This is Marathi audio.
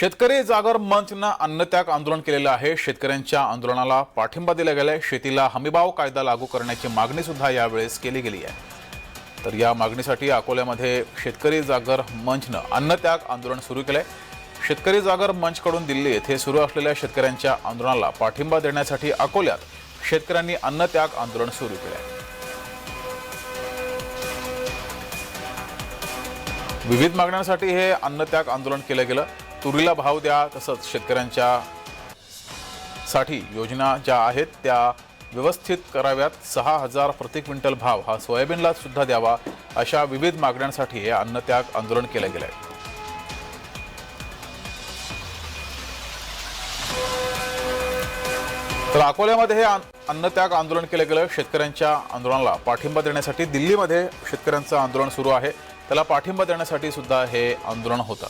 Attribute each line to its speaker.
Speaker 1: शेतकरी जागर मंचनं अन्नत्याग आंदोलन केलेलं आहे. शेतकऱ्यांच्या आंदोलनाला पाठिंबा दिला गेलाय. शेतीला हमीभाव कायदा लागू करण्याची मागणी सुद्धा यावेळेस केली गेली आहे. तर या मागणीसाठी अकोल्यामध्ये शेतकरी जागर मंचनं अन्नत्याग आंदोलन सुरू केलंय. शेतकरी जागर मंचकडून दिल्ली येथे सुरू असलेल्या शेतकऱ्यांच्या आंदोलनाला पाठिंबा देण्यासाठी अकोल्यात शेतकऱ्यांनी अन्नत्याग आंदोलन सुरू केलंय. विविध मागण्यांसाठी हे अन्नत्याग आंदोलन केलं गेलं. तुरीला भाव द्या तसंच शेतकऱ्यांच्या साठी योजना ज्या आहेत त्या व्यवस्थित कराव्यात. सहा हजार प्रति क्विंटल भाव हा सोयाबीनला सुद्धा द्यावा अशा विविध मागण्यांसाठी हे अन्नत्याग आंदोलन केलं गेलं आहे तर अकोल्यामध्ये हे अन्नत्याग आंदोलन केलं गेलं. शेतकऱ्यांच्या आंदोलनाला पाठिंबा देण्यासाठी दिल्लीमध्ये शेतकऱ्यांचं आंदोलन सुरू आहे. त्याला पाठिंबा देण्यासाठी सुद्धा हे आंदोलन होतं.